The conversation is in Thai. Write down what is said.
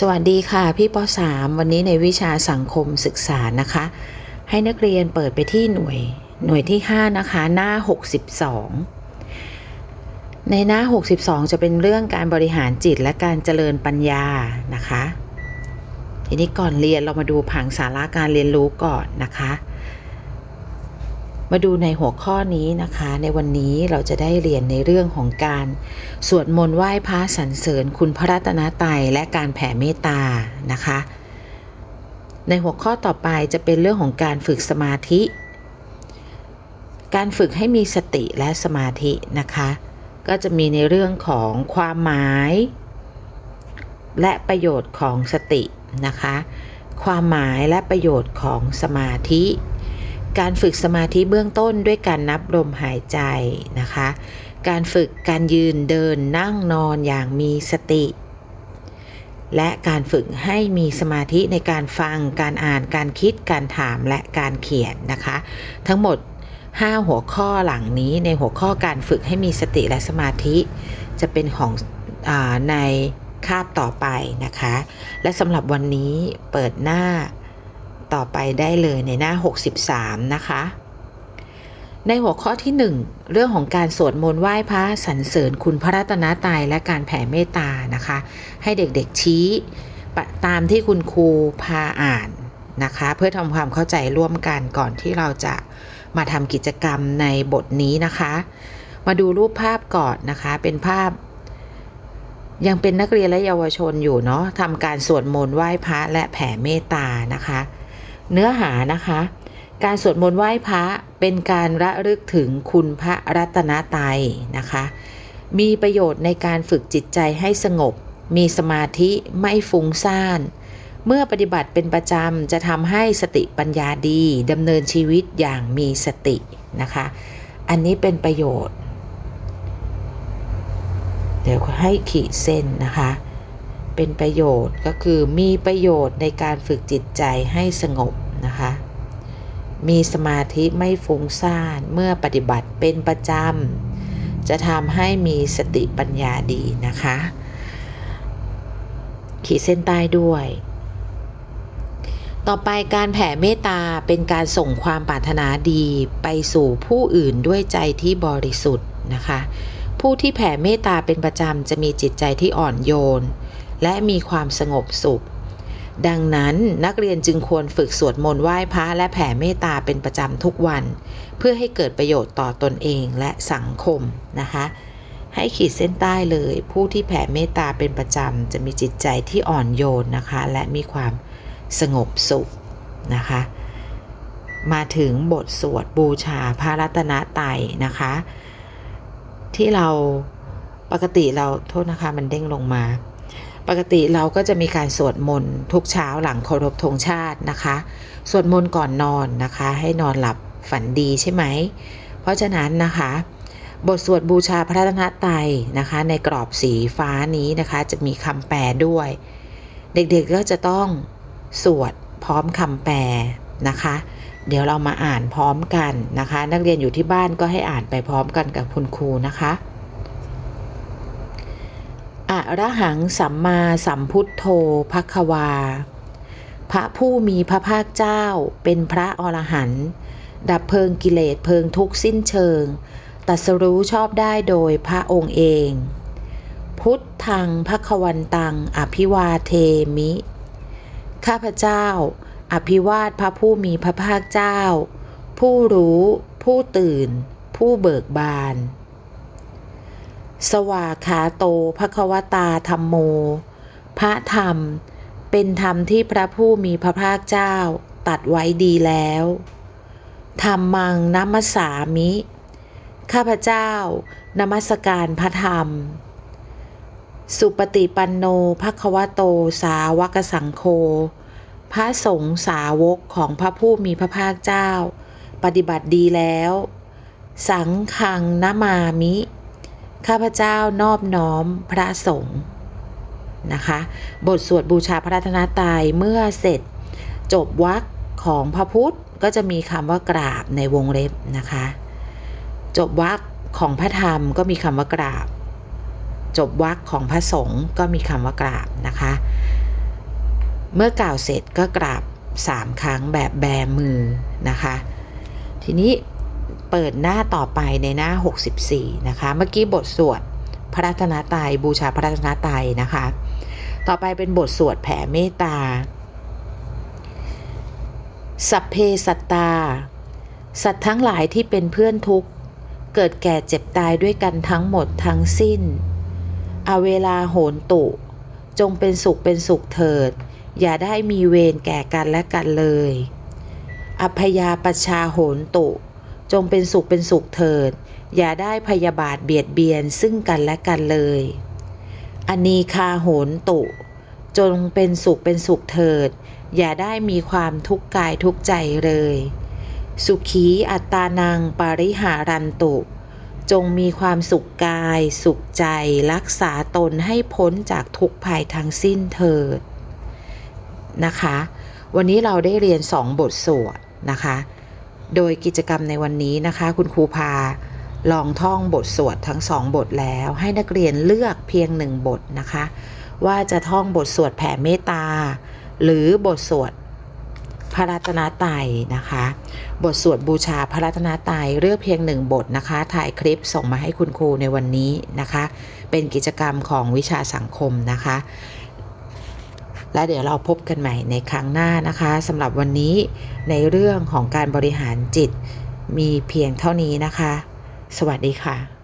สวัสดีค่ะพี่ป .3 วันนี้ในวิชาสังคมศึกษานะคะ ให้นักเรียนเปิดไปที่หน่วยหน่วยที่ 5 นะคะ หน้า 62 ในหน้า 62 จะเป็นเรื่องการบริหารจิตและการเจริญปัญญานะคะ ทีนี้ก่อนเรียนเรามาดูผังสาระการเรียนรู้ก่อนนะคะ มาดูในหัวข้อนี้นะคะ ในวันนี้เราจะได้เรียนในเรื่องของการสวดมนต์ไหว้พระสรรเสริญคุณพระรัตนตรัยและการแผ่เมตตานะคะ ในหัวข้อต่อไปจะเป็นเรื่องของการฝึกสมาธิ การฝึกให้มีสติและสมาธินะคะ ก็จะมีในเรื่องของความหมาย และประโยชน์ของสตินะคะ ความหมายและประโยชน์ของสมาธิ การฝึกสมาธิเบื้องต้นด้วยการนับลมหายใจนะคะ การฝึกการยืนเดินนั่งนอนอย่างมีสติ และการฝึกให้มีสมาธิในการฟังการอ่านการคิดการถามและการเขียนนะคะ ทั้งหมด 5 หัวข้อหลังนี้ในหัวข้อการฝึกให้มีสติและสมาธิ จะเป็นของอในคาบต่อไปนะคะ และสำหรับวันนี้เปิดหน้า ต่อไปได้เลยในหน้า 63 นะคะ ในหัวข้อที่ 1 เรื่องของการสวดมนต์ไหว้พระสรรเสริญคุณพระรัตนตรัยและการแผ่เมตตานะคะ ให้เด็กๆชี้ตามที่คุณครูพาอ่านนะคะ เพื่อทำความเข้าใจร่วมกันก่อนที่เราจะมาทำกิจกรรมในบทนี้นะคะ มาดูรูปภาพก่อนนะคะ เป็นภาพ ยังเป็นนักเรียนและเยาวชนอยู่เนาะทำการสวดมนต์ไหว้พระและแผ่เมตตานะคะ เนื้อหานะคะ การสวดมนต์ไหว้พระเป็นการระลึกถึงคุณพระรัตนตรัยนะคะ มีประโยชน์ในการฝึกจิตใจให้สงบ มีสมาธิไม่ฟุ้งซ่าน เมื่อปฏิบัติเป็นประจำจะทำให้สติปัญญาดีดำเนินชีวิตอย่างมีสตินะคะ อันนี้เป็นประโยชน์ เดี๋ยวให้ขีดเส้นนะคะ เป็นประโยชน์ก็คือมีประโยชน์ในการฝึกจิตใจให้สงบนะคะ มีสมาธิไม่ฟุ้งซ่านเมื่อปฏิบัติเป็นประจำจะทำให้มีสติปัญญาดีนะคะ ขีดเส้นใต้ด้วย ต่อไปการแผ่เมตตาเป็นการส่งความปรารถนาดีไปสู่ผู้อื่นด้วยใจที่บริสุทธิ์นะคะ ผู้ที่แผ่เมตตาเป็นประจำจะมีจิตใจที่อ่อนโยน และมีความสงบสุข ดังนั้นนักเรียนจึงควรฝึกสวดมนต์ไหว้พระและแผ่เมตตาเป็นประจำทุกวัน เพื่อให้เกิดประโยชน์ต่อตนเองและสังคมนะคะให้ขีดเส้นใต้เลย ผู้ที่แผ่เมตตาเป็นประจำ จะมีจิตใจที่อ่อนโยนนะคะ และมีความสงบสุขนะคะ มาถึงบทสวดบูชาพระรัตนตรัยนะคะ ที่เราปกติเราโทษนะคะมันเด้งลงมา ปกติเราก็จะมีการสวดมนต์ทุกเช้าหลังเคารพธงชาตินะคะ สวดมนต์ก่อนนอนนะคะ ให้นอนหลับฝันดีใช่ไหม เพราะฉะนั้นนะคะ บทสวดบูชาพระรัตนตรัยนะคะ ในกรอบสีฟ้านี้นะคะ จะมีคำแปลด้วย เด็กๆก็จะต้องสวดพร้อมคำแปลนะคะ เดี๋ยวเรามาอ่านพร้อมกันนะคะ นักเรียนอยู่ที่บ้านก็ให้อ่านไปพร้อมกันกับคุณครูนะคะ อะระหังสัมมาสัมพุทโธภควา พระผู้มีพระภาคเจ้าเป็นพระอรหันต์ดับเพลิงกิเลสเพลิงทุกข์สิ้นเชิง ตัสรู้ชอบได้โดยพระองค์เอง พุทธังพระควันตัง อภิวาเทมิ ข้าพเจ้า อภิวาทพระผู้มีพระภาคเจ้า ผู้รู้ ผู้ตื่น ผู้เบิกบาน สวาขาโตภควตาธรรมโม พระธรรม เป็นธรรมที่พระผู้มีพระภาคเจ้าตัดไว้ดีแล้วธรรมังนัมสสามิ ข้าพเจ้านมัสการพระธรรม สุปฏิปันโนภควโตสาวกสังโฆพระสงฆ์สาวกของพระผู้มีพระภาคเจ้า ปฏิบัติดีแล้ว สังคังนามามิ ข้าพเจ้านอบน้อมพระสงฆ์นะคะ บทสวดบูชาพระรัตนตรัยเมื่อเสร็จจบวรรคของพระพุทธก็จะมีคำว่ากราบในวงเล็บนะคะ จบวรรคของพระธรรมก็มีคำว่ากราบ จบวรรคของพระสงฆ์ก็มีคำว่ากราบนะคะ เมื่อกล่าวเสร็จก็กราบสามครั้งแบบแบมือนะคะ ทีนี้ เปิดหน้าต่อไปในหน้า 64 นะคะ เมื่อกี้บทสวดพระรัตนตรัยบูชาพระรัตนตรัยนะคะ ต่อไปเป็นบทสวดแผ่เมตตา สัพเพสัตตา สัตว์ทั้งหลายที่เป็นเพื่อนทุกข์ เกิดแก่เจ็บตายด้วยกันทั้งหมดทั้งสิ้นอาเวลาโหนตุ จงเป็นสุขเป็นสุขเถิด อย่าได้มีเวรแก่กันและกันเลยอัพยาปชาโหนตุ จงเป็นสุขเป็นสุขเถิด อย่าได้พยาบาทเบียดเบียนซึ่งกันและกันเลยอนีคาโหนตุ จงเป็นสุขเป็นสุขเถิด อย่าได้มีความทุกข์กายทุกข์ใจเลย สุขีอัตตานังปริหารันตุ จงมีความสุขกาย สุขใจรักษาตนให้พ้นจากทุกภัยทั้งสิ้นเถิดนะคะ วันนี้เราได้เรียนสองบทสวดนะคะ โดยกิจกรรมในวันนี้นะคะ คุณครูพาลองท่องบทสวดทั้งสองบทแล้ว ให้นักเรียนเลือกเพียงหนึ่งบทนะคะ ว่าจะท่องบทสวดแผ่เมตตา หรือบทสวดพระรัตนตรัยนะคะ บทสวดบูชาพระรัตนตรัยเลือกเพียงหนึ่งบทนะคะ ถ่ายคลิปส่งมาให้คุณครูในวันนี้นะคะ เป็นกิจกรรมของวิชาสังคมนะคะ และเดี๋ยวเราพบกันใหม่ในครั้งหน้านะคะสำหรับวันนี้ในเรื่องของการบริหารจิต มีเพียงเท่านี้นะคะ สวัสดีค่ะ